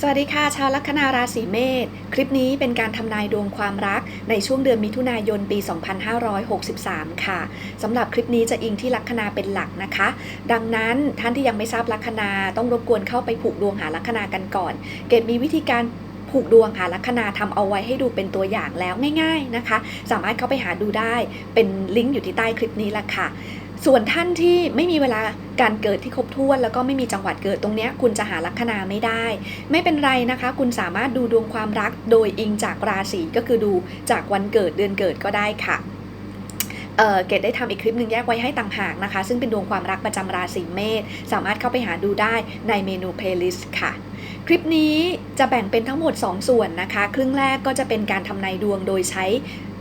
สวัสดีค่ะ ชาวลัคนาราศีเมษคลิปนี้เป็นการทำนายดวงความรักในช่วงเดือนมิถุนายนปี 2563 ค่ะสำหรับคลิปนี้จะอิงที่ลัคนาเป็นหลักนะคะ ดังนั้นท่านที่ยังไม่ทราบลัคนาต้องรบกวนเข้าไปผูกดวงหาลัคนากันก่อน เกดมีวิธีการผูกดวงหาลัคนาทำเอาไว้ให้ดูเป็นตัวอย่างแล้วง่าย ๆนะคะ สามารถเข้าไปหาดูได้เป็นลิงก์อยู่ที่ใต้คลิปนี้ละค่ะ ส่วนท่านที่ไม่มีเวลาการเกิดที่ครบถ้วนแล้วก็ไม่มีจังหวัดเกิดตรงเนี้ยคุณจะหาลัคนาไม่ได้ ไม่เป็นไรนะคะ คุณสามารถดูดวงความรักโดยอิงจากราศีก็คือดูจากวันเกิดเดือนเกิดก็ได้ค่ะเกดได้ทำอีกคลิปหนึ่งแยกไว้ให้ต่างหากนะคะ ซึ่งเป็นดวงความรักประจำราศีเมษสามารถเข้าไปหาดูได้ในเมนู playlist ค่ะ คลิปนี้จะแบ่งเป็นทั้งหมด 2 ส่วนนะคะ ครึ่งแรกก็จะเป็นการทำนายดวงโดยใช้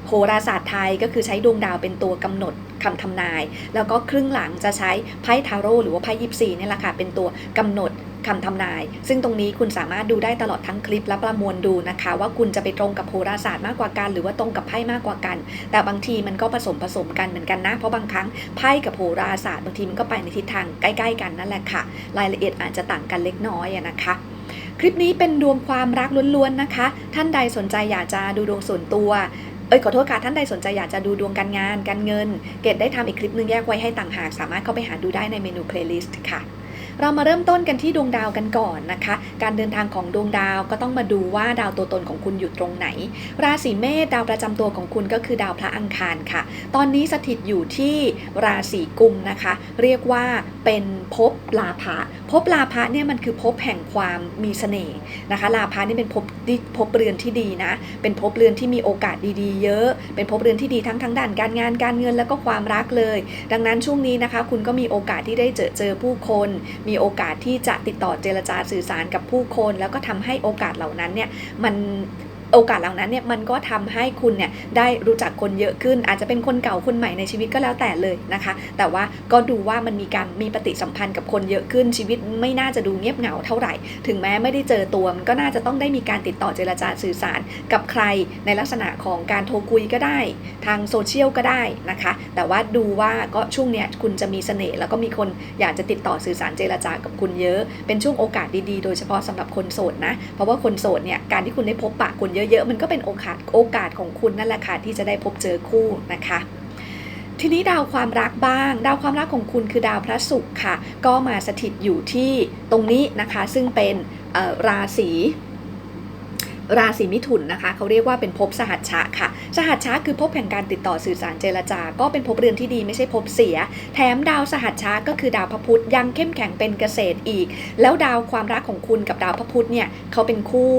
โหราศาสตร์ไทยก็คือใช้ดวงดาวเป็นตัวกำหนดคำทำนาย แล้วก็ครึ่งหลังจะใช้ไพ่ทาโร่หรือว่าไพ่ยิปซีนี่แหละค่ะเป็นตัวกำหนดคำทำนาย ซึ่งตรงนี้คุณสามารถดูได้ตลอดทั้งคลิปและประมวลดูนะคะ ว่าคุณจะไปตรงกับโหราศาสตร์มากกว่ากัน หรือว่าตรงกับไพ่มากกว่ากัน แต่บางทีมันก็ผสมผสมกันเหมือนกันนะ เพราะบางครั้งไพ่กับโหราศาสตร์บางทีมันก็ไปในทิศทางใกล้ ๆ กันนั่นแหละค่ะ รายละเอียดอาจจะต่างกันเล็กน้อยนะคะคลิปนี้เป็นดวงความรักล้วนๆนะคะ ท่านใดสนใจอยากจะดูดวงส่วนตัว เอ้ยขอโทษค่ะท่านใดสนใจอยากจะดูดวงการงาน การเงิน เกดได้ทำอีกคลิปหนึงแยกไว้ให้ต่างหาก สามารถเข้าไปหาดูได้ในเมนูเพลย์ลิสต์ค่ะ เรามาเริ่มต้นกันที่ดวงดาวกันก่อนนะคะ การเดินทางของดวงดาวก็ต้องมาดูว่าดาวตัวตนของคุณอยู่ตรงไหน ราศีเมษดาวประจำตัวของคุณก็คือดาวพระอังคารค่ะ ตอนนี้สถิตอยู่ที่ราศีกุมนะคะ เรียกว่าเป็นภพลาภะภพลาภะเนี่ยมันคือภพแห่งความมีเสน่ห์นะคะ ลาภะนี่เป็นภพที่ภพเรือนที่ดีนะ เป็นภพเรือนที่มีโอกาสดีๆ เยอะ เป็นภพเรือนที่ดีทั้งทั้งด้านการงานการเงินแล้วก็ความรักเลย ดังนั้นช่วงนี้นะคะ คุณก็มีโอกาสที่ได้เจอเจอผู้คนมีโอกาสที่จะติดต่อเจรจาสื่อสารกับผู้คน แล้วก็ทำให้โอกาสเหล่านั้นเนี่ยมัน โอกาสเหล่านั้นเนี่ยมันก็ทำให้คุณเนี่ยได้รู้จักคนเยอะขึ้น อาจจะเป็นคนเก่าคนใหม่ในชีวิตก็แล้วแต่เลยนะคะ แต่ว่าก็ดูว่ามันมีการมีปฏิสัมพันธ์กับคนเยอะขึ้นชีวิตไม่น่าจะดูเงียบเหงาเท่าไหร่ ถึงแม้ไม่ได้เจอตัวมันก็น่าจะต้องได้มีการติดต่อเจรจาสื่อสารกับใครในลักษณะของการโทรคุยก็ได้ ทางโซเชียลก็ได้นะคะ แต่ว่าดูว่าก็ช่วงเนี้ยคุณจะมีเสน่ห์แล้วก็มีคนอยากจะติดต่อสื่อสารเจรจากับคุณเยอะ เป็นช่วงโอกาสดีๆ โดยเฉพาะสำหรับคนโสดนะ เพราะว่าคนโสดเนี่ยการที่คุณได้พบปะคนเยอะๆ มันก็เป็นโอกาสโอกาสของคุณนั่นแหละค่ะที่จะได้พบเจอคู่นะคะทีนี้ดาวความรักบ้าง ดาวความรักของคุณคือดาวพระศุกร์ค่ะ ก็มาสถิตอยู่ที่ตรงนี้นะคะ ซึ่งเป็นราศีราศีมิถุนนะคะเขาเรียกว่าเป็นภพสหัชชะค่ะ สหัชชะคือภพแห่งการติดต่อสื่อสารเจรจา ก็เป็นภพเรือนที่ดีไม่ใช่ภพเสีย แถมดาวสหัชชะก็คือดาวพระพุธยังเข้มแข็งเป็นเกษตรอีก แล้วดาวความรักของคุณกับดาวพระพุธเนี่ยเขาเป็นคู่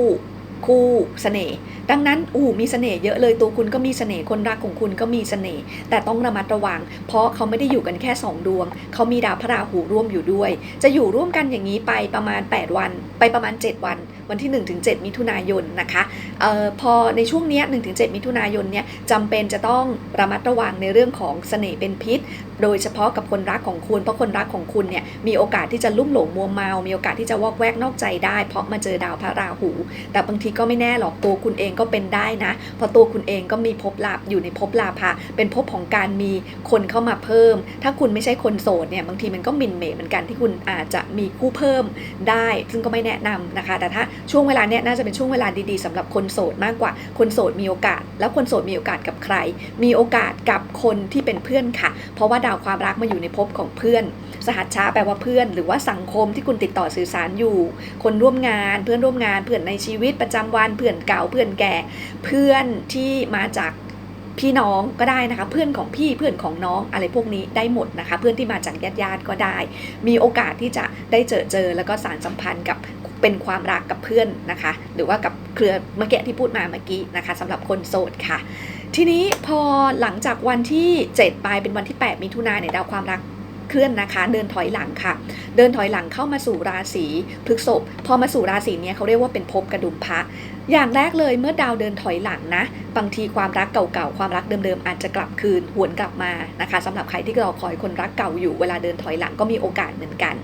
คู่เสน่ห์ดังนั้นอู้มีเสน่ห์เยอะเลยตัวคุณก็มีเสน่ห์คนรักของคุณก็มีเสน่ห์แต่ต้องระมัดระวัง เพราะเขาไม่ได้อยู่กันแค่ 2 ดวง เขามีดาวพระราหูร่วมอยู่ด้วย จะอยู่ร่วมกันอย่างนี้ไปประมาณ 8 วัน ไปประมาณ 7 วัน วันที่ 1-7 มิถุนายนนะคะเอ่อพอในช่วงเนี้ย1-7 มิถุนายนเนี่ยจำเป็นจะต้องระมัดระวังในเรื่องของเสน่ห์เป็นพิษ โดยเฉพาะกับคนรักของคุณ เพราะคนรักของคุณเนี่ยมีโอกาสที่จะลุ่มหลงมัวเมา มีโอกาสที่จะวอกแวกนอกใจได้ เพราะมาเจอดาวพระราหู แต่บางทีก็ไม่แน่หรอกตัวคุณเองก็เป็นได้นะ เพราะตัวคุณเองก็มีภพลาภอยู่ในภพลาภะเป็นภพของการมีคนเข้ามาเพิ่ม ถ้าคุณไม่ใช่คนโสดเนี่ยบางทีมันก็มินเมเหมือนกันที่คุณอาจจะมีคู่เพิ่มได้ ซึ่งก็ไม่แนะนำนะคะ แต่ถ้าช่วงเวลาเนี้ยน่าจะเป็นช่วงเวลาดีๆสำหรับคนโสดมากกว่า คนโสดมีโอกาส แล้วคนโสดมีโอกาสกับใคร มีโอกาสกับคนที่เป็นเพื่อนค่ะ เพราะว่าดาวความรักมาอยู่ในภพของเพื่อน สหัชชาแปลว่าเพื่อน หรือว่าสังคมที่คุณติดต่อสื่อสารอยู่ คนร่วมงานเพื่อนร่วมงานเพื่อนในชีวิตประจำวันเพื่อนเก่าเพื่อนแก่ เพื่อนที่มาจากพี่น้องก็ได้นะคะ เพื่อนของพี่เพื่อนของน้องอะไรพวกนี้ได้หมดนะคะ เพื่อนที่มาจากญาติญาติก็ได้ มีโอกาสที่จะได้เจอเจอแล้วก็สารสัมพันธ์กับเป็นความรักกับเพื่อนนะคะ หรือว่ากับเครือเมื่อกี้ที่พูดมาเมื่อกี้นะคะสำหรับคนโสดค่ะ ทีนี้พอหลังจากวันที่ 7 ไปเป็นวันที่ 8 มิถุนายนเนี่ยดาวความรักเคลื่อนนะคะเดินถอยหลังค่ะ เดินถอยหลังเข้ามาสู่ราศีพฤษภพอมาสู่ราศีนี้เขาเรียกว่าเป็นภพกระดุมพระ อย่างแรกเลยเมื่อดาวเดินถอยหลังนะ บางทีความรักเก่าๆ ความรักเดิมๆ อาจจะกลับคืนหวนกลับมานะคะสำหรับใครที่รอคอยคนรักเก่าอยู่เวลาเดินถอยหลังก็มีโอกาสเหมือนกัน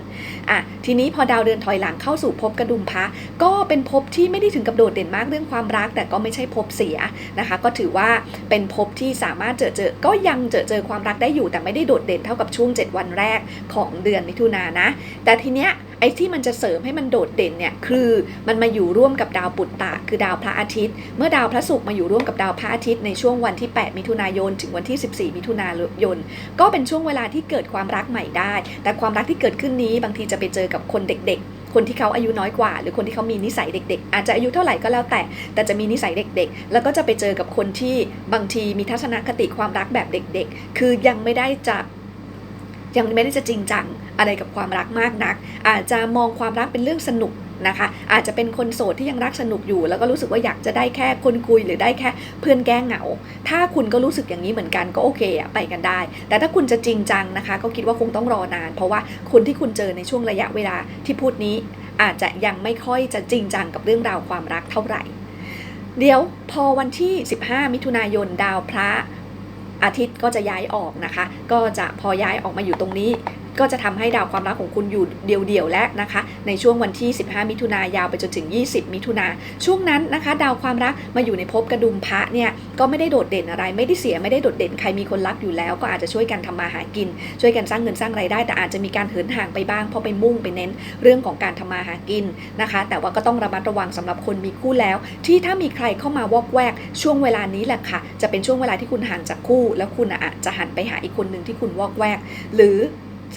อะทีนี้พอดาวเดินถอยหลังเข้าสู่ภพกระดุมพระก็เป็นภพที่ไม่ได้ถึงกับโดดเด่นมากเรื่องความรัก แต่ก็ไม่ใช่ภพเสียนะคะ ก็ถือว่าเป็นภพที่สามารถเจอเจอก็ยังเจอเจอความรักได้อยู่ แต่ไม่ได้โดดเด่นเท่ากับช่วง 7 วันแรกของเดือนมิถุนายนนะ แต่ทีเนี้ย ออ้ที่มันจะเสริมให้มันโดดเด่นเนี่ยคือมันมาอยู่ร่วมกับดาวปุตตะ คือดาวพระอาทิตย์ เมื่อดาวพระศุกร์มาอยู่ร่วมกับดาวพระอาทิตย์ในช่วงวันที่ 8 มิถุนายน ถึงวันที่ 14 มิถุนายน ก็เป็นช่วงเวลาที่เกิดความรักใหม่ได้ แต่ความรักที่เกิดขึ้นนี้บางทีจะไปเจอกับคนเด็กๆคนที่เขาอายุน้อยกว่า หรือคนที่เขามีนิสัยเด็ก ๆ อาจจะอายุเท่าไหร่ก็แล้วแต่ แต่จะมีนิสัยเด็ก ๆ แล้วก็จะไปเจอกับคนที่บางทีมีทัศนคติความรักแบบเด็ก ๆ คือยังไม่ได้จะ ยังไม่ได้จะจริงจังอะไรกับความรักมากนัก อาจจะมองความรักเป็นเรื่องสนุกนะคะ อาจจะเป็นคนโสดที่ยังรักสนุกอยู่ แล้วก็รู้สึกว่าอยากจะได้แค่คนคุยหรือได้แค่เพื่อนแก้งเหงา ถ้าคุณก็รู้สึกอย่างนี้เหมือนกันก็โอเคอะไปกันได้ แต่ถ้าคุณจะจริงจังนะคะ ก็คิดว่าคงต้องรอนาน เพราะว่าคนที่คุณเจอในช่วงระยะเวลาที่พูดนี้ อาจจะยังไม่ค่อยจะจริงจังกับเรื่องราวความรักเท่าไหร่ เดี๋ยวพอวันที่ 15 มิถุนายนดาวพระ อาทิตย์ก็จะย้ายออกนะคะ ก็จะพอย้ายออกมาอยู่ตรงนี้ ก็จะทำให้ดาวความรักของคุณอยู่เดี่ยวๆและนะคะ ในช่วงวันที่ 15 มิถุนายาวไปจนถึง 20 มิถุนาช่วงนั้นนะคะ ดาวความรักมาอยู่ในภพกระดุมพระเนี่ยก็ไม่ได้โดดเด่นอะไร ไม่ได้เสียไม่ได้โดดเด่นใครมีคนรักอยู่แล้ว ก็อาจจะช่วยกันทำมาหากิน ช่วยกันสร้างเงินสร้างไรายได้ แต่อาจจะมีการเหินห่างไปบ้างเพราะไปมุ่งไปเน้นเรื่องของการทำมาหากินนะคะ แต่ว่าก็ต้องระมัดระวังสำหรับคนมีคู่แล้ว ที่ถ้ามีใครเข้ามาวอกแวกช่วงเวลานี้แหละค่ะ จะเป็นช่วงเวลาที่คุณห่างจากคู่ แล้วคุณอาจจะหันไปหาอีกคนหนึ่งที่คุณวอกแวก หรือ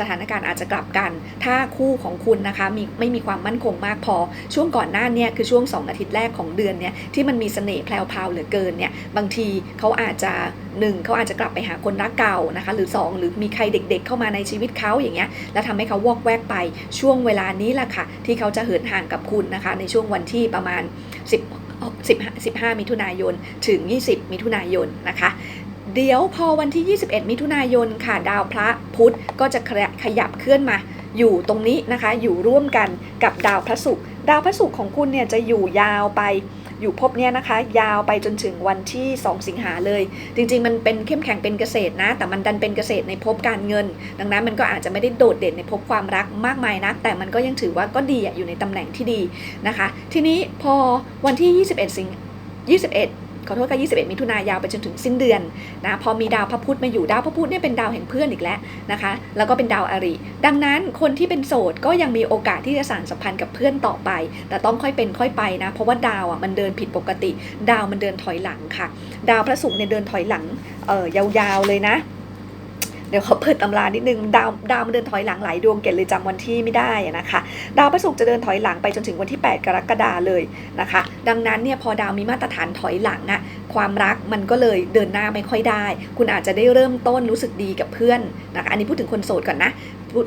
สถานการณ์อาจจะกลับกัน ถ้าคู่ของคุณนะคะมีไม่มีความมั่นคงมากพอ ช่วงก่อนหน้าเนี้คือช่วง 2 อาทิตย์แรกของเดือนเนี่ยที่มันมีเสน่ห์แพรวๆเหลือเกินเนี่ยบางทีเขาอาจจะหนึ่งเขาอาจจะกลับไปหาคนรักเก่านะคะหรือ 2 หรือมีใครเด็ก ๆ เข้ามาในชีวิตเขาอย่างเงี้ยแล้วทำให้เขาวอกแวกไปช่วงเวลานี้แหละค่ะ ที่เขาจะเหินห่างกับคุณนะคะ ในช่วงวันที่ประมาณ 10 15 15 มิถุนายน ถึง 20 มิถุนายนนะคะ เดี๋ยวพอวันที่ 21 มิถุนายนค่ะดาวพระพุธก็จะขยับเคลื่อนมาอยู่ตรงนี้นะคะอยู่ร่วมกันกับดาวพระศุกร์ดาวพระศุกร์ของคุณเนี่ยจะอยู่ยาวไปอยู่ภพเนี้ยนะคะ ยาวไปจนถึงวันที่ 2 สิงหาเลย จริงๆ มันเป็นเข้มแข็งเป็นเกษตรนะ แต่มันดันเป็นเกษตรในภพการเงิน ดังนั้นมันก็อาจจะไม่ได้โดดเด่นในภพความรักมากมายนะแต่มันก็ยังถือว่าก็ดีอะอยู่ในตำแหน่งที่ดีนะคะ ทีนี้พอวันที่ 21 สิง21 ขอโทษค่ะ21 มิถุนายาวไปจนถึงสิ้นเดือนนะพอมีดาวพระพุธมาอยู่ดาวพระพุธเนี่ยเป็นดาวแห่งเพื่อนอีกแล้วนะคะ แล้วก็เป็นดาวอาริ ดังนั้นคนที่เป็นโสดก็ยังมีโอกาสที่จะสานสัมพันธ์กับเพื่อนต่อไป แต่ต้องค่อยเป็นค่อยไปนะ เพราะว่าดาวอะมันเดินผิดปกติ ดาวมันเดินถอยหลังค่ะ ดาวพระศุกร์เนี่ยเดินถอยหลังเออยาวๆเลยนะ ดี๋ยวเขาเปิดตำรานิดนึงดาวดาวมันเดินถอยหลังหลายดวงเกตเลยจำวันที่ไม่ได้นะคะ ดาวพระศุกร์จะเดินถอยหลังไปจนถึงวันที่ 8 กรกฎาเลยนะคะ ดังนั้นเนี่ยพอดาวมีมาตรฐานถอยหลังอะความรักมันก็เลยเดินหน้าไม่ค่อยได้ คุณอาจจะได้เริ่มต้นรู้สึกดีกับเพื่อนนะคะอันนี้พูดถึงคนโสดก่อนนะ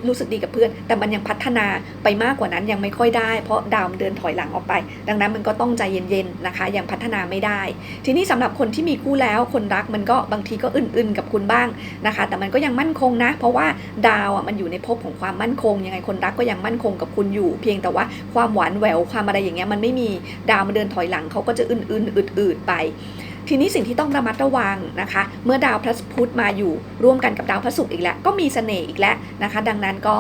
รู้สึกดีกับเพื่อน แต่มันยังพัฒนาไปมากกว่านั้นยังไม่ค่อยได้ เพราะดาวมันเดินถอยหลังออกไป ดังนั้นมันก็ต้องใจเย็นๆนะคะ ยังพัฒนาไม่ได้ ทีนี้สำหรับคนที่มีคู่แล้วคนรักมันก็บางทีก็อื่นๆกับคุณบ้างนะคะ แต่มันก็ยังมั่นคงนะ เพราะว่าดาวอะมันอยู่ในภพของความมั่นคงยังไงคนรักก็ยังมั่นคงกับคุณอยู่ เพียงแต่ว่าความหวานแหววความอะไรอย่างเงี้ยมันไม่มีดาวมันเดินถอยหลังเขาก็จะอื่นๆ อืดๆไป ทีนี้สิ่งที่ต้องระมัดระวังนะคะ เมื่อดาวพระพุธมาอยู่ร่วมกันกับดาวพระศุกร์อีกแล้ว ก็มีเสน่ห์อีกแล้วนะคะ ดังนั้นก็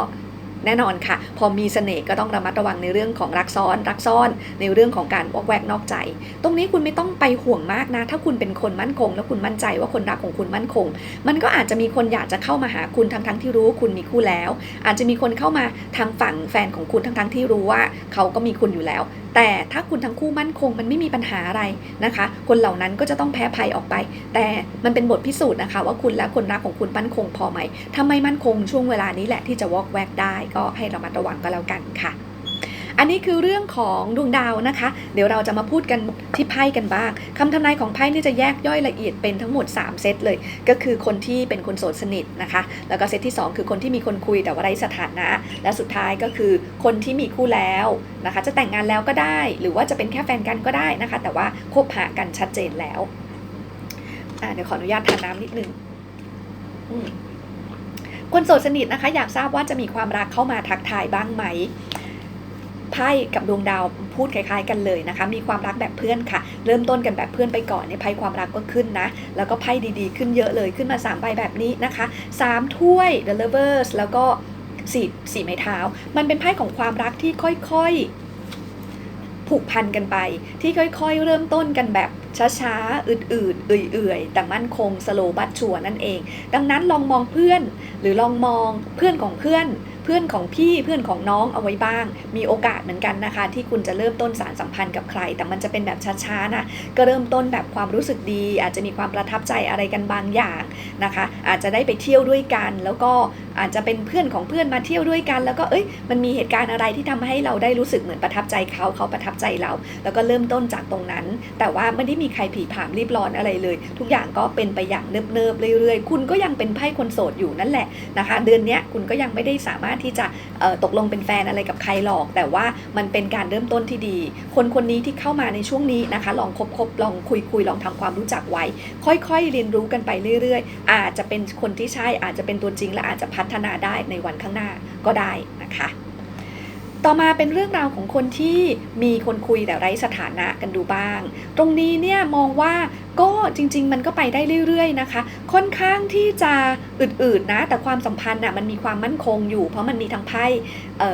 แน่นอนค่ะ พอมีเสน่ห์ก็ต้องระมัดระวังในเรื่องของรักซ้อนรักซ่อนในเรื่องของการวอกแวกนอกใจ ตรงนี้คุณไม่ต้องไปห่วงมากนะ ถ้าคุณเป็นคนมั่นคง แล้วคุณมั่นใจว่าคนรักของคุณมั่นคง มันก็อาจจะมีคนอยากจะเข้ามาหาคุณทั้งทั้งที่รู้ว่าคุณมีคู่แล้ว อาจจะมีคนเข้ามาทางฝั่งแฟนของคุณทั้งทั้งที่รู้ว่า เขาก็มีคุณอยู่แล้วแต่ถ้าคุณทั้งคู่มั่นคงมันไม่มีปัญหาอะไรนะคะ คนเหล่านั้นก็จะต้องแพ้ภัยออกไป แต่มันเป็นบทพิสูจน์นะคะ ว่าคุณและคนรักของคุณมั่นคงพอไหมถ้าไม่มั่นคงช่วงเวลานี้แหละที่จะวอกแวกได้ก็ให้ระมัดระวังก็แล้วกันค่ะ อันนี้คือเรื่องของดวงดาวนะคะ เดี๋ยวเราจะมาพูดกันที่ไพ่กันบ้างคำทำนายของไพ่นี่จะแยกย่อยละเอียดเป็นทั้งหมด 3 เซตเลย ก็คือคนที่เป็นคนโสดสนิทนะคะ แล้วก็เซตที่ 2 คือคนที่มีคนคุยแต่ว่าไร้สถานะ และสุดท้ายก็คือคนที่มีคู่แล้วนะคะ จะแต่งงานแล้วก็ได้ หรือว่าจะเป็นแค่แฟนกันก็ได้นะคะ แต่ว่าคบหากันชัดเจนแล้วเดี๋ยวขออนุญาตทานน้ำนิดนึงคนโสดสนิทนะคะ อยากทราบว่าจะมีความรักเข้ามาทักทายบ้างไหม ไพ่กับดวงดาวพูดคล้ายๆ กันเลยนะคะ มีความรักแบบเพื่อนค่ะ เริ่มต้นกันแบบเพื่อนไปก่อนในไพ่ความรักก็ขึ้นนะ แล้วก็ไพ่ดีๆ ขึ้นเยอะเลยขึ้นมา3ใบแบบนี้นะคะ3ถ้วย The Lovers แล้วก็สี่สี่ไม้เท้า มันเป็นไพ่ของความรักที่ค่อยๆผูกพันกันไปที่ค่อยๆ เริ่มต้นกันแบบช้าๆ อืดๆ เอื่อยๆ แต่มั่นคงสโลบัตชัวนั่นเอง ดังนั้นลองมองเพื่อน หรือลองมองเพื่อนของเพื่อน พื่อนของพี่เพื่อนของน้องเอาไว้บ้าง มีโอกาสเหมือนกันนะคะ ที่คุณจะเริ่มต้นสารสัมพันธ์กับใคร แต่มันจะเป็นแบบช้าๆนะก็เริ่มต้นแบบความรู้สึกดี อาจจะมีความประทับใจอะไรกันบางอย่างนะคะ อาจจะได้ไปเที่ยวด้วยกันแล้วก็ อาจจะเป็นเพื่อนของเพื่อนมาเที่ยวด้วยกัน แล้วก็เอ้ยมันมีเหตุการณ์อะไรที่ทำให้เราได้รู้สึกเหมือนประทับใจเขาเขาประทับใจเรา แล้วก็เริ่มต้นจากตรงนั้น แต่ว่าไม่ได้มีใครผีผามรีบร้อนอะไรเลย ทุกอย่างก็เป็นไปอย่างเนิบๆเรื่อยๆ คุณก็ยังเป็นไพ่คนโสดอยู่นั่นแหละนะคะ เดือนเนี้ยคุณก็ยังไม่ได้สามารถที่จะตกลงเป็นแฟนอะไรกับใครหรอก แต่ว่ามันเป็นการเริ่มต้นที่ดี คนคนนี้ที่เข้ามาในช่วงนี้นะคะ ลองคบๆลองคุยๆลองทำความรู้จักไว้ ค่อยๆ เรียนรู้กันไปเรื่อยๆ อาจจะเป็นคนที่ใช่อาจจะเป็นตัวจริงและอาจจะพัฒนาได้ในวันข้างหน้าก็ได้นะคะ ต่อมาเป็นเรื่องราวของคนที่มีคนคุยแต่ไร้สถานะกันดูบ้าง ตรงนี้เนี่ยมองว่าก็จริง ๆ มันก็ไปได้เรื่อย ๆ นะคะ ค่อนข้างที่จะอืดๆนะ แต่ความสัมพันธ์น่ะมันมีความมั่นคงอยู่ เพราะมันมีทั้งไพ่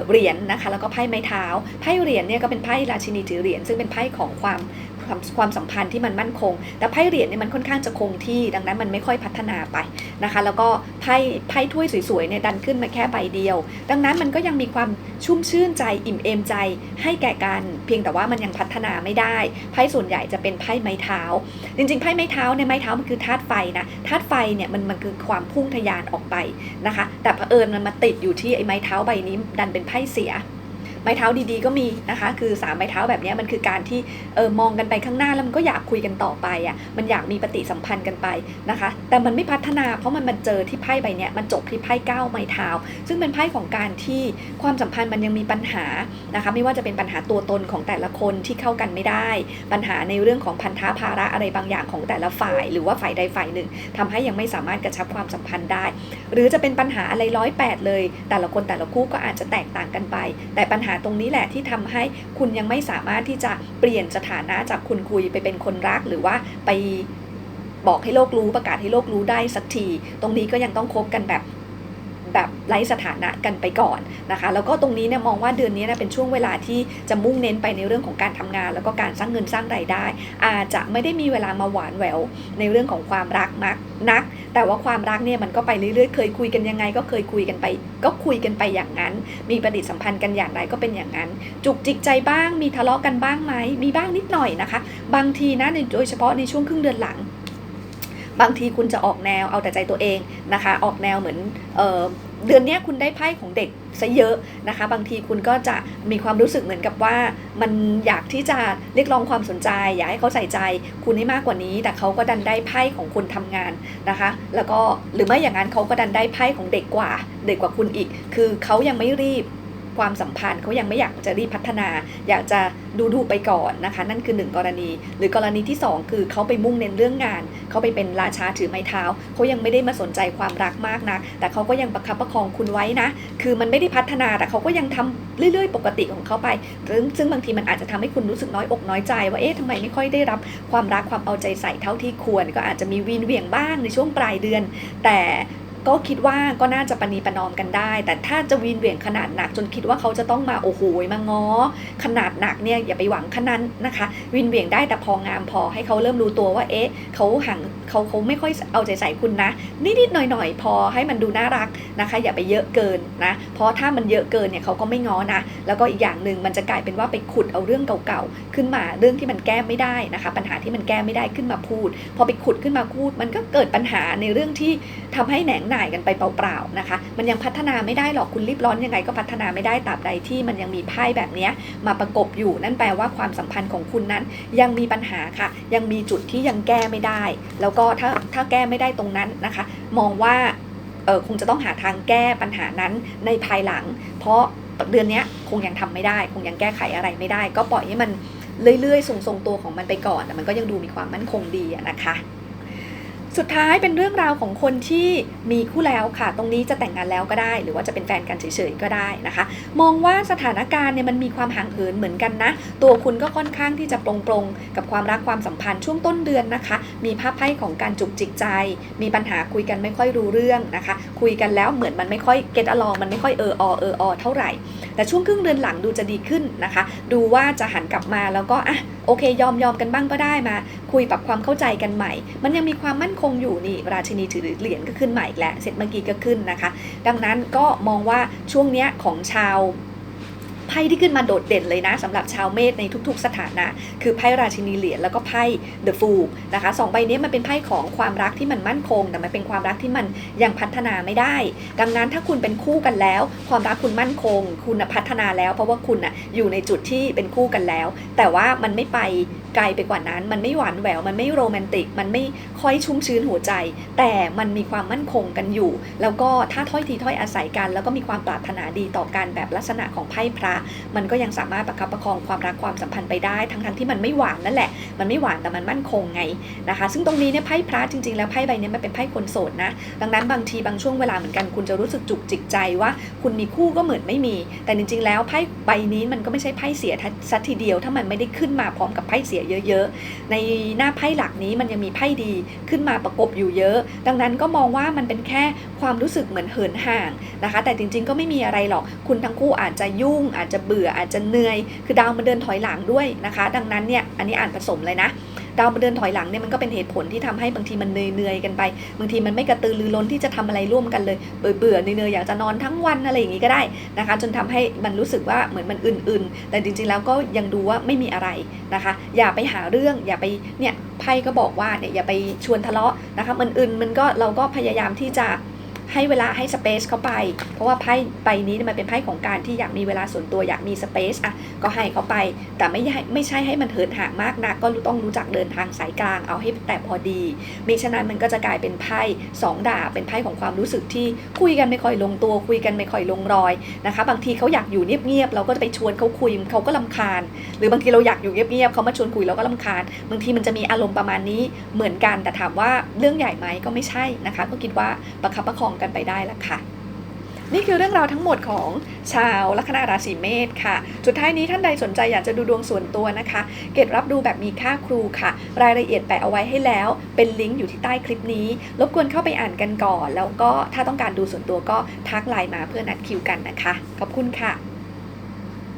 เหรียญนะคะ แล้วก็ไพ่ไม้เท้า ไพ่เหรียญเนี่ยก็เป็นไพ่ราชินีถือเหรียญซึ่งเป็นไพ่ของความ ความความสัมพันธ์ที่มันมั่นคง แต่ไพ่เหรียญเนี่ยมันค่อนข้างจะคงที่ ดังนั้นมันไม่ค่อยพัฒนาไปนะคะ แล้วก็ไพ่ไพ่ถ้วยสวยๆเนี่ยดันขึ้นมาแค่ใบเดียว ดังนั้นมันก็ยังมีความชุ่มชื่นใจอิ่มเอมใจให้แก่กัน เพียงแต่ว่ามันยังพัฒนาไม่ได้ไพ่ส่วนใหญ่จะเป็นไพ่ไม้เท้า จริงๆไพ่ไม้เท้าเนี่ยไม้เท้ามันคือธาตุไฟนะธาตุไฟเนี่ยมันมันคือความพุ่งทะยานออกไปนะคะ แต่เผอิญมันมาติดอยู่ที่ไอ้ไม้เท้าใบนี้ดันเป็นไพ่เสีย ไม้เท้าดีๆก็มีนะคะ คือ3ไม้เท้าแบบนี้มันคือการที่เออมองกันไปข้างหน้าแล้วมันก็อยากคุยกันต่อไปอะมันอยากมีปฏิสัมพันธ์กันไปนะคะ แต่มันไม่พัฒนาเพราะมันมันเจอที่ไพ่ใบเนี้ยมันจบที่ไพ่เก้าไม้เท้าซึ่งเป็นไพ่ของการที่ความสัมพันธ์มันยังมีปัญหานะคะ ไม่ว่าจะเป็นปัญหาตัวตนของแต่ละคนที่เข้ากันไม่ได้ ปัญหาในเรื่องของพันธะภาระอะไรบางอย่างของแต่ละฝ่าย หรือว่าฝ่ายใดฝ่ายหนึ่งทำให้ยังไม่สามารถกระชับความสัมพันธ์ได้หรือจะเป็นปัญหาอะไรร้อยแปดเลย แต่ละคนแต่ละคู่ก็อาจจะแตกต่างกันไป แต่ปัญหาตรงนี้แหละที่ทำให้คุณยังไม่สามารถที่จะเปลี่ยนสถานะจากคุณคุยไปเป็นคนรักหรือว่าไปบอกให้โลกรู้ประกาศให้โลกรู้ได้สักที ตรงนี้ก็ยังต้องคบกันแบบ แบบไร้สถานะกันไปก่อนนะคะแล้วก็ตรงนี้เนี่ยมองว่าเดือนนี้นะเป็นช่วงเวลาที่จะมุ่งเน้นไปในเรื่องของการทำงาน แล้วก็การสร้างเงินสร้างรายได้ อาจจะไม่ได้มีเวลามาหวานแหววในเรื่องของความรักมักนัก แต่ว่าความรักเนี่ยมันก็ไปเรื่อยๆ เคยคุยกันยังไง ก็เคยคุยกันไป ก็คุยกันไปอย่างนั้น มีปฏิสัมพันธ์กันอย่างไรก็เป็นอย่างนั้น จุกจิกใจบ้าง มีทะเลาะกันบ้างไหมมีบ้างนิดหน่อยนะคะ บางทีนะโดยเฉพาะในช่วงครึ่งเดือนหลังบางทีคุณจะออกแนวเอาแต่ใจตัวเองนะคะ ออกแนวเหมือนเอ่อ เดือนนี้คุณได้ไพ่ของเด็กซะเยอะนะคะ บางทีคุณก็จะมีความรู้สึกเหมือนกับว่า มันอยากที่จะเรียกร้องความสนใจ อยากให้เขาใส่ใจ คุณให้มากกว่านี้ แต่เขาก็ดันได้ไพ่ของคุณทำงานนะคะ แล้วก็หรือไม่อย่างนั้นเขาก็ดันได้ไพ่ของเด็กกว่า เด็กกว่าคุณอีก คือเขายังไม่รีบ ความสัมพันธ์เขายังไม่อยากจะรีบพัฒนา อยากจะดูดูไปก่อนนะคะ นั่นคือหนึ่งกรณี หรือกรณีที่สองคือเขาไปมุ่งเน้นเรื่องงาน เขาไปเป็นราชาถือไม้เท้าเขายังไม่ได้มาสนใจความรักมากนะแต่เขาก็ยังประคับประคองคุณไว้นะ คือมันไม่ได้พัฒนาแต่เขาก็ยังทำเรื่อยๆ ปกติของเขาไป ซึ่งบางทีมันอาจจะทำให้คุณรู้สึกน้อยอกน้อยใจ ว่าเอ๊ะทำไมไม่ค่อยได้รับความรักความเอาใจใส่เท่าที่ควร ก็อาจจะมีวีนเวียงบ้างในช่วงปลายเดือน แต่ ก็คิดว่าก็น่าจะปณีประนอมกันได้ แต่ถ้าจะวีนเหวี่ยงขนาดหนัก จนคิดว่าเขาจะต้องมาโอ้โหมาง้อ ขนาดหนักเนี่ยอย่าไปหวังขนาดนะคะวินเหวี่ยงได้แต่พองามพอให้เขาเริ่มรู้ตัวว่าเอ๊ะเขาห่างเขาเขาไม่ค่อยเอาใจใส่คุณนะ นิดๆหน่อยๆ พอให้มันดูน่ารักนะคะ อย่าไปเยอะเกินนะ เพราะถ้ามันเยอะเกินเนี่ยเขาก็ไม่ง้อนะ แล้วก็อีกอย่างหนึ่งมันจะกลายเป็นว่าไปขุดเอาเรื่องเก่าๆขึ้นมาเรื่องที่มันแก้ไม่ได้นะคะ ปัญหาที่มันแก้ไม่ได้ขึ้นมาพูด พอไปขุดขึ้นมาพูด มันก็เกิดปัญหาในเรื่องที่ทำให้แหนงหน่ายกันไปเปล่าๆนะคะ มันยังพัฒนาไม่ได้หรอกคุณรีบร้อนยังไงก็พัฒนาไม่ได้ตราบใดที่มันยังมีไพ่แบบนี้มาประกบอยู่นั่นแปลว่าความสัมพันธ์ของคุณนั้น ยังมีปัญหาค่ะ ยังมีจุดที่ยังแก้ไม่ได้ แล้วก็ถ้าถ้าแก้ไม่ได้ตรงนั้นนะคะ มองว่าเออคงจะต้องหาทางแก้ปัญหานั้นในภายหลัง เพราะเดือนนี้คงยังทำไม่ได้ คงยังแก้ไขอะไรไม่ได้ ก็ปล่อยให้มันเรื่อยๆทรงๆตัวของมันไปก่อนแต่มันก็ยังดูมีความมั่นคงดีนะคะ สุดท้ายเป็นเรื่องราวของคนที่มีคู่แล้วค่ะ ตรงนี้จะแต่งงานแล้วก็ได้ หรือว่าจะเป็นแฟนกันเฉยๆก็ได้นะคะ มองว่าสถานการณ์เนี่ยมันมีความห่างเหินเหมือนกันนะ ตัวคุณก็ค่อนข้างที่จะปรงๆกับความรักความสัมพันธ์ช่วงต้นเดือนนะคะ มีภาพไพ่ของการจุกจิกใจ มีปัญหาคุยกันไม่ค่อยรู้เรื่องนะคะ คุยกันแล้วเหมือนมันไม่ค่อยเก็ตอลองมันไม่ค่อยเอออเอออเท่าไหร่ แต่ช่วงครึ่งเดือนหลังดูจะดีขึ้นนะคะ ดูว่าจะหันกลับมาแล้วก็อะโอเคยอมยอมกันบ้างก็ได้มา คุยปรับความเข้าใจกันใหม่ มันยังมีความมั่นคงอยู่นี่ราชินีถือเหรียญก็ขึ้นใหม่อีกแล้วเสร็จเมื่อกี้ก็ขึ้นนะคะ ดังนั้นก็มองว่าช่วงเนี้ยของชาว ไพ่ที่ขึ้นมาโดดเด่นเลยนะสำหรับชาวเมษในทุก ๆ สถานะ คือไพ่ราชินีเหรียญแล้วก็ไพ่เดอะฟูนะคะสองใบนี้มันเป็นไพ่ของความรักที่มันมั่นคง แต่มันเป็นความรักที่มันยังพัฒนาไม่ได้ ดังนั้นถ้าคุณเป็นคู่กันแล้ว ความรักคุณมั่นคง คุณพัฒนาแล้ว เพราะว่าคุณน่ะอยู่ในจุดที่เป็นคู่กันแล้ว แต่ว่ามันไม่ไป ไกลไปกว่านั้น มันไม่หวานแหวว มันไม่โรแมนติก มันไม่ค่อยชุ่มชื้นหัวใจ แต่มันมีความมั่นคงกันอยู่ แล้วก็ถ้าถ้อยทีถ้อยอาศัยกัน แล้วก็มีความปรารถนาดีต่อกันแบบลักษณะของไพ่พระ มันก็ยังสามารถประคับประคองความรักความสัมพันธ์ไปได้ ทั้งทั้งๆที่มันไม่หวานนั่นแหละ มันไม่หวานแต่มันมั่นคงไงนะคะ ซึ่งตรงนี้เนี่ยไพ่พระจริงๆ แล้วไพ่ใบนี้มันเป็นไพ่คนโสดนะ ดังนั้นบางทีบางช่วงเวลาเหมือนกันคุณจะรู้สึกจุกจิกใจว่า คุณมีคู่ก็เหมือนไม่มี แต่จริง ๆ แล้วไพ่ใบนี้มันก็ไม่ใช่ไพ่เสียสัทีเดียว ถ้ามันไม่ได้ขึ้นมาพร้อมกับไพ่เสียเยอะๆ ในหน้าไพ่หลักนี้มันยังมีไพ่ดีขึ้นมาประกบอยู่เยอะ ดังนั้นก็มองว่ามันเป็นแค่ความรู้สึกเหมือนเหินห่างนะคะ แต่จริงๆก็ไม่มีอะไรหรอก คุณทั้งคู่อาจจะยุ่ง อาจจะเบื่ออาจจะเหนื่อย คือดาวมันเดินถอยหลังด้วยนะคะ ดังนั้นเนี่ยอันนี้อ่านผสมเลยนะ ดาวเดินถอยหลังเนี่ยมันก็เป็นเหตุผลที่ทำให้บางทีมันเหนื่อยๆกันไป บางทีมันไม่กระตือรือร้นที่จะทำอะไรร่วมกันเลย เบื่อเบื่อๆเหนื่อยๆอยากจะนอนทั้งวันอะไรอย่างนี้ก็ได้นะคะ จนทำให้มันรู้สึกว่าเหมือนมันอื่น ๆ แต่จริงๆแล้วก็ยังดูว่าไม่มีอะไรนะคะ อย่าไปหาเรื่องอย่าไปเนี่ยไพ่ก็บอกว่าเนี่ยอย่าไปชวนทะเลาะนะคะมันอื่นมันก็เราก็พยายามที่จะ ให้เวลาให้สเปซเข้าไป เพราะว่าไพ่ใบนี้มันเป็นไพ่ของการที่อยากมีเวลาส่วนตัวอยากมีสเปซอะก็ให้เขาไป แต่ไม่ไม่ใช่ให้มันเหินห่างมากนัก ก็ต้องรู้จักเดินทางสายกลางเอาให้แต่พอดีมิฉะนั้นมันก็จะกลายเป็นไพ่สองดาบเป็นไพ่ของความรู้สึกที่คุยกันไม่ค่อยลงตัวคุยกันไม่ค่อยลงรอยนะคะ บางทีเขาอยากอยู่เงียบๆเราก็จะไปชวนเขาคุยเขาก็ลำคาญ หรือบางทีเราอยากอยู่เงียบๆเขามาชวนคุยเราก็ลำคาญ บางทีมันจะมีอารมณ์ประมาณนี้เหมือนกันแต่ถามว่าเรื่องใหญ่ไหมก็ไม่ใช่นะคะ ก็คิดว่าประคับประคององกันไปได้ละค่ะ นี่คือเรื่องราวทั้งหมดของชาวลัคนาราศีเมษค่ะ สุดท้ายนี้ท่านใดสนใจอยากจะดูดวงส่วนตัวนะคะ เกตรับดูแบบมีค่าครูค่ะ รายละเอียดแปะเอาไว้ให้แล้ว เป็นลิงก์อยู่ที่ใต้คลิปนี้ รบกวนเข้าไปอ่านกันก่อน แล้วก็ถ้าต้องการดูส่วนตัวก็ทักไลน์มาเพื่อนัดคิวกันนะคะ ขอบคุณค่ะ